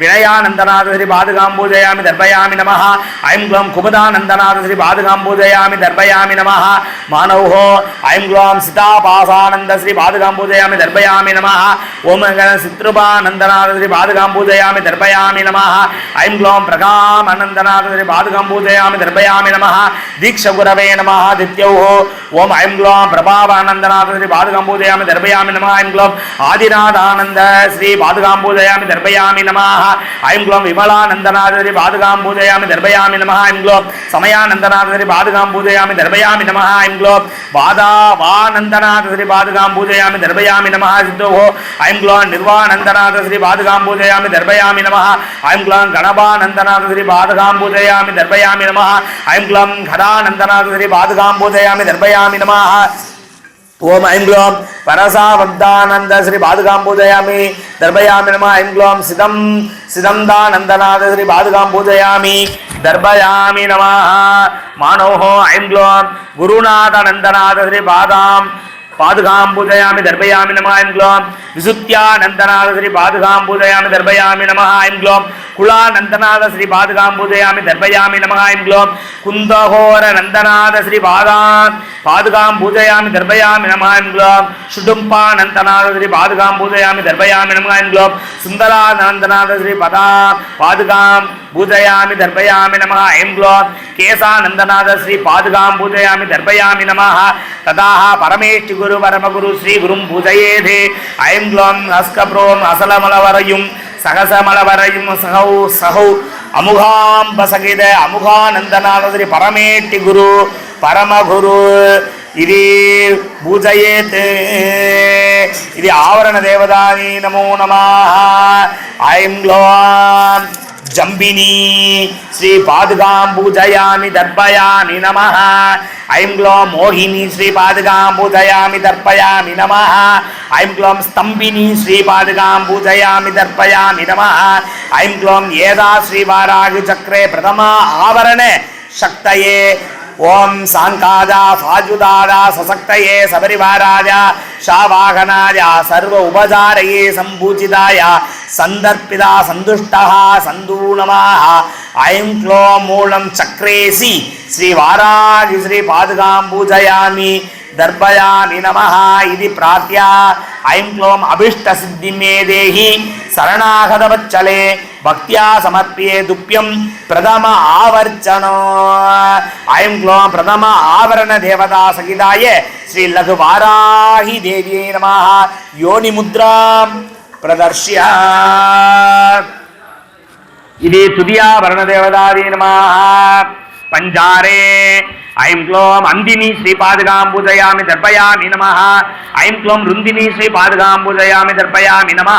வினயானந்தநாதரி பாதுகாம்பூஜயாமி தர்பயாமி நம ஐம் க்ளோம் குமுதானந்தநாதரி பாதுகாம்பூஜயாமி தர்பயாமி நம மானவோ ஐம் க்ளோம் சிதா பாசானந்தஸ்ரீ பாதுகாம்பூஜயாமி தர்பயாமி நம ஓம் சித்ருபானந்தநாதரி பாதுகாம்பூஜயாமி தர்பயாமி நம ஐம் க்ளோம் பிரகாம் அனந்தநாதரி பாதுகாம்பூஜயாமி தர்பயாமி நம தீக்ஷகுரவே நம தித்யோ ஓம் ஐம் க்ளோம் பிரபாவானந்தநாதரி பாதுகாம்பூஜயாமி தர்பயாமி நம ஐம் க்ளோம் ஆதிநாதானந்த ஸ்ரீ பாதுகாம்பூஜயாமி தர்பயாமி நம நமஹ ஐம் குளோம் விமலானந்தநாதரி பாதுகாம் பூஜையாமி தர்பயாமி நமஹ ஐம் குளோம் சமயானந்தநாதரி பாதுகாம் பூஜையாமி தர்பயாமி நமஹ ஐம் குளோம் வாதா வானந்தநாதரி பாதுகாம் பூஜையாமி தர்பயாமி நமஹ சித்தோகோ ஐம் குளோம் நிர்வானந்தநாதரி பாதுகாம் பூஜையாமி தர்பயாமி நமஹ ஐம் குளோம் கணபானந்தநாதரி பாதுகாம் பூஜையாமி தர்பயாமி நமஹ ஐம் குளோம் கதானந்தநாதரி ஓம் ஐம் க்ளோம். பரசா வந்தானந்த ஸ்ரீ பாதுகாம் பூஜயாமி தர்பயாமி நம ஐம் க்ளோம். சிதம் சிதந்தானந்தநாத ஸ்ரீ பாதுகாம் தர்பயாமி நம. மானோஹோ ஐம் க்ளோம். குருநாதனந்தநாத ஸ்ரீ பாதாம். பாதுகாம்பூஜயாமி தர்பயாமி நம ஐம் க்ளோம் விசுத்தியானந்தநாத ஸ்ரீ பாதுகாம்பூஜயாமி தர்பயாமி நம ஐம் க்ளோம் குலானந்தநாத ஸ்ரீ பாதுகாம்பூஜயாமி தர்பயாமி நம ஐம் க்ளோம் குந்தஹோர நந்தநாத ஸ்ரீ பாதான் பாதுகாம்பூஜயாமி தர்பயாமி நம ஐம் க்ளோம் சுடும்பானந்தநாத ஸ்ரீ பாதுகாம்பூஜயாமி தர்பயாமி நம ஐம் க்ளோம் சுந்தரானந்தநாத ஸ்ரீ பதா பாதுகாம் నందనాథ శ్రీ పాదాం పాదుకాం పూజయామి దర్భయామి నమ ఐం గ్లోం షుడుంపానందనాథ శ్రీ పాదుకాం పూజయామి దర్భయామి నమ ఐం గ్లోం సుందరానందనాథ శ్రీ పదా పాదుకాం పూజయామి దర్భయామి నమ ఐం గ్లోం కేశానందనాథ శ్రీ పాదుకాం పూజయామి దర్భయామి నమ తదా పరమేష్టి గురు పరమగురు శ్రీ గురుం పూజయేధే ఐం గ్లోం హస్కప్రోం అసలమలవరయుం సహసమలవరయుం సహౌ సహౌ అముఘాంబసగిద అముఘానందనాథ శ్రీ పరమేట్టి గురు పరమ గురు ఇది పూజయేత్ ఇది ఆవరణ దేవదాని నమో నమ ఐం గ్లోం ஜம்பினி. ஸ்ரீ பாதுகாம் பூஜயாமி தர்பயாமி நம ஐம் க்ளோம் மோகினி ஸ்ரீ பாதுகாம் பூஜயாமி தர்பயாமி நம ஐம் க்ளோம் ஸ்தம்பினி ஸ்ரீ பாதுகாம் பூஜயாமி தர்பயாமி நம ஐம் க்ளோம் ஏதா ஸ்ரீ வாராகி சக்கரே பிரதமா ஆவரண சக்தயே. ஓம் சாங்காதா சாஜுதாதா சசக்தயே சபரிவாராஜா. ஷாவாகனாயா சர்வ உபசாரையே சம்பூஜிதாயா. சந்தர்ப்பிதா சந்துஷ்டா சந்தூனமா. ஐம் க்ளோ மூலம் சக்ரேசி. ஸ்ரீ வாராகி ஸ்ரீ பாதுகாம் பூஜயாமி தர்பயாமி நம இது பிரார்த்தியா. ஐம் க்ளோம் அபிஷ்ட சித்தி மே தேஹி. சரணாகதவச்சலே. பக்தியா சமர்ப்பியே துப்பியம் பிரதம ஆவர்ச்சனோ. ஐம் க்ளோம் பிரதம ஆவரண தேவதா சகிதாய. ஸ்ரீ லகு வாராகி தேவியை நம யோனி முத்ராம் ప్రదర్శ్య ఇది తుదియా దేవతాది నమ పంజారే ఐం క్లోం అందిని శ్రీపాదగాంబుజయామి దర్పయామి నమ ఐం క్లోం రుందిని శ్రీపాదగాంబుజయామి దర్పయామి నమ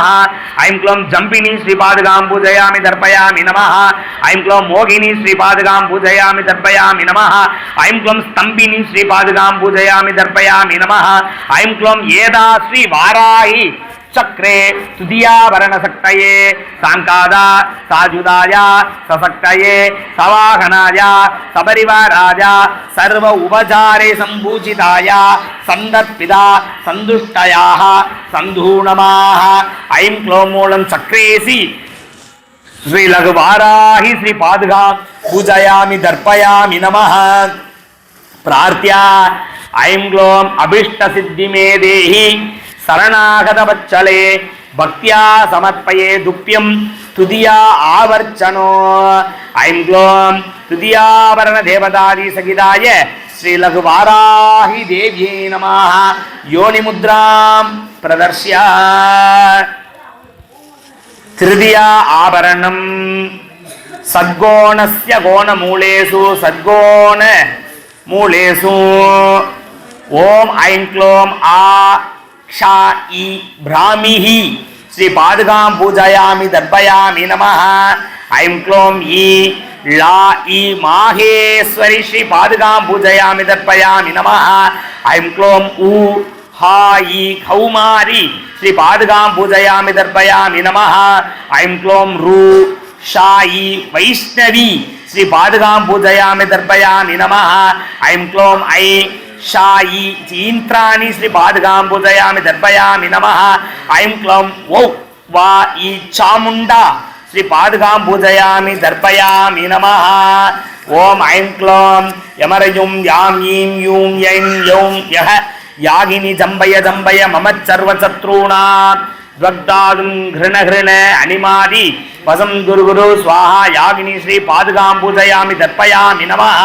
ఐం క్లోం జంపిని శ్రీపాదగాంబుజయామి దర్పయామి నమ ఐం క్లోం మోగిని శ్రీపాదగాంబుజయామి దర్పయామి నమ ఐం క్లోం స్తంభిని శ్రీపాదగాంబుజయామి దర్పయామి నమ ఐం క్లోం ఏదా శ్రీ వారాహి చక్రే తుదియాభరణసక్తయే సాంకాదా సాజుదాయ ససక్తయే సవాహనాయ సపరివారాయ సర్వ ఉపచారే సంభూచితాయ సందర్పిత సందుష్టయా సంధూనమా ఐం క్లోమూలం చక్రేసి శ్రీ లఘువారాహి శ్రీ పాదుగా పూజయామి దర్పయామి నమ ప్రార్థ్యా ఐం గ్లోం అభిష్ట సిద్ధి మే దేహి சரணாகதபச்சலே பக்தியா சமர்ப்பயே துப்பியம் துதியா ஆவர்ச்சனோ. ஐம் க்ளோம். துதியாவரண தேவதாதி சகிதாய ஸ்ரீலகுவாராஹி தேவியே நமாக யோனிமுத்ராம் பிரதர்ஷ்யா. திருதியா ஆபரணம். சத்கோணஸ்ய கோணமூலேஷு சத்கோண மூலேஷு ஓம் ஐம் க்ளோம். ஆ क्षा ई श्री पादगा पूजयामी, दर्पयामी नम। ऐं क्लोम श्री पादगा दर्पयामी नम। ऐं क्लोम उ हा ई कौमारी नम। ऐं क्लोम रु वैष्णवी, श्री पादगा पूजयामी नम। ऐं क्लोम షాయి ఈంత్రాణి శ్రీ బాధగాంబుదయామి దర్పయామి నమ ఐం క్లౌం ఓ వా ఈ చాముండా శ్రీ పాదుగాంబుజయామి దర్పయామి నమ ఓం ఐం క్లోం యమరయుం యాం ఈం యూం యైం యౌం యహ యాగిని జంబయ జంబయ మమచ్చర్వశత్రూణా துவக்தாதும் கிருண கிருண அனிமாதி வசம் குரு சுவாஹா யாகினி ஸ்ரீ பாதுகாம் பூஜையாமி தர்ப்பயாமி நமः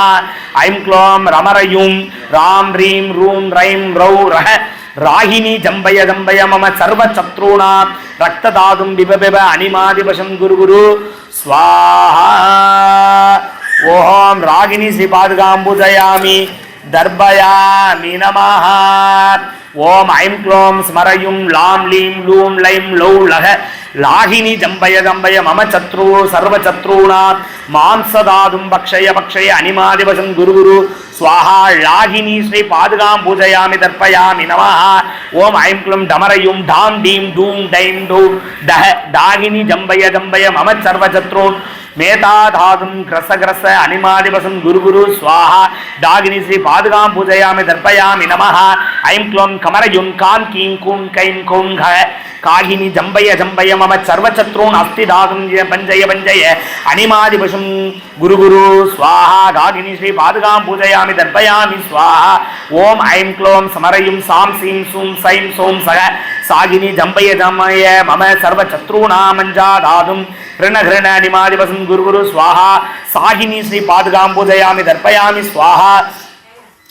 ஐம் க்ளோம் ரமரயும். ராம் ரீம் ரூம் ரைம் ரௌ ரஹ. ராகினி ஜம்பய ஜம்பய மம சர்வ சத்ருணா. ரக்ததாதும் பிப பிப அனிமாதிபசம் குரு குரு ஸ்வாஹா ஓம் ராகினி ஸ்ரீ பாதுகாம் பூஜையாமி தர்பயாமி நமः ஓம் ஐம் க்ளோம் ஸ்மரயும் லாம் லீம் லூம் லைம் லௌ லக. லாகினி ஜம்பய ஜம்பய மம சத்ரு சர்வ சத்ருணா மாம்சதாதும் பக்ஷய பக்ஷய அனிமாதிபசம் குரு குரு. சுவாஹா லாகினி ஸ்ரீ பாதுகாம் பூஜையாமி தர்ப்பயாமி நமஹ ஓம் ஐம் க்ளம் டமரயும் டாம் டீம் டூம் டைம் டூம். டஹ டாகினி ஜம்பய ஜம்பய மம சர்வ சத்ருன் மேதாதாதும் கிரச கிரச அனிமாதிபசம் குரு குரு சுவாஹா. தாகினி ஸ்ரீ பாதுகாம் பூஜையாமி தர்ப்பயாமி நமஹா. ஐம் க்ளோம் கமரயும் கான் கீம் கூம் கைம் கோங்க. காகினி ஜம்பய ஜம்பய மம சர்வச்சத்ரூன் அஸ்தி தாதும் பஞ்சய பஞ்சய அனிமாதிபசும் குரு குரு சுவாஹா. காகினி ஸ்ரீ பாதுகாம் பூஜையாமி தர்ப்பயாமி சுவாஹா. ஓம் ஐம் க்ளோம் சமரயும் சாம் சீம் சூம் சைம் சோம் சக. சாகினி ஜம்பய ஜம்பய மம சர்வச்சத்ரூணாமஞ்சா தாதும் ஹிருண ஹிருண அனிமாதிபசும் குரு குரு ஸ்வாஹா சாகினி ஸ்ரீ பாதுகாம்பூஜயாமி தர்ப்பயாமி ஸ்வாஹா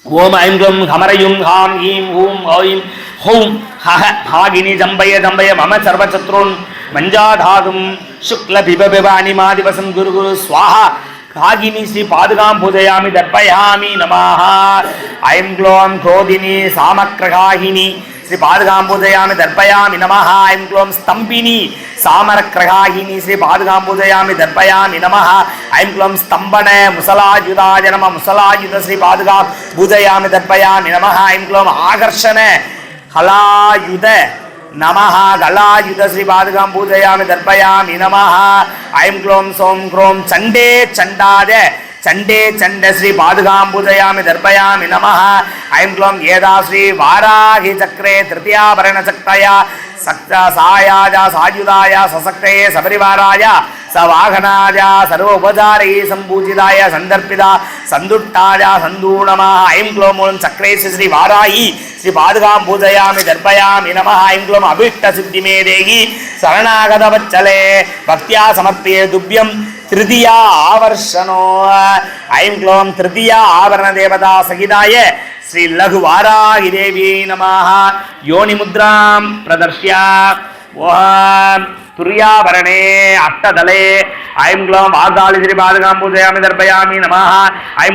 ஓம் ஐம் க்ளம் ஹமரயும் ஹாம் ஹீம் ஹூம் ஐம் ஹௌம் ஹஹ ஹாகினி ஜம்பய ஜம்பய மம சர்வசத்ருன் மஞ்சாதாதும். சுக்ல பிப பிப அனிமாதிவசம் குரு குரு ஸ்வாஹா காகினி ஸ்ரீ பாதுகாம் பூஜையாமி தர்ப்பயாமி நமாக ஐம் க்ளோம் கோதினி சாமக்ரகாகினி. ஸ்ரீ பாதுகாம்பூஜயாமி தர்பயாமி நமஹா நமः ஐம் க்ளோம் ஸ்தம்பினி சாமரக்ரகாகினி ஸ்ரீ பாதுகாம்பூஜயாமி தர்பயாமி நமஹா நமः ஐம் க்ளோம் ஸ்தம்பன முசலாயுதாய நம முசலாஜுத ஸ்ரீ பாதுகா பூஜயாமி தர்பயாமி நமஹா ஐம் க்ளோம் ஆகர்ஷண ஹலாயுத நமஹா கலாயுத ஸ்ரீ பாதுகாம் பூஜயாமி தர்பயாமி நமஹா ஐம் க்ளோம் சோம் க்ரோம் சண்டே சண்டாத சண்டே சண்ட ஸ்ரீ பாதுகாம் பூஜயாமி தர்ப்பயாமி நமः ஐம் க்ளோம் ஏதா ஸ்ரீ வாராகி சக்கரே திருத்தியாபரண சக்தயா. சக்த சாயாஜ சாயுதாய சசக்தயே சபரிவாராய. சவாகனாஜ சர்வ உபசாரை சம்பூஜிதாய சந்தர்ப்பிதா. சந்துட்டாஜ சந்தூணமா ஐம் க்ளோம் மூலம் சக்கரே ஸ்ரீ வாராயி ஸ்ரீ பாதுகாம் பூஜையாமி தர்ப்பயாமி நம ஐம் க்ளோம் அபிஷ்ட சித்தி மே தேகி சரணாகதவச்சலே பக்தியா சமர்ப்பியே துப்பியம் திருதியா ஆவர்ஷனோ ஐம் க்ளோம் திருதியா ஆவரண தேவதா சகிதாய ஸ்ரீ லகு வாராகி தேவி நமாக யோனி முத்ராம் பிரதர்ஷ்யா ஓம் துரியாபரணே அட்டதலே ஐம் க்ளோம் ஆகாளி திரி பாதுகாம் பூஜயாமி தர்ப்பயாமி நமாக ஐம்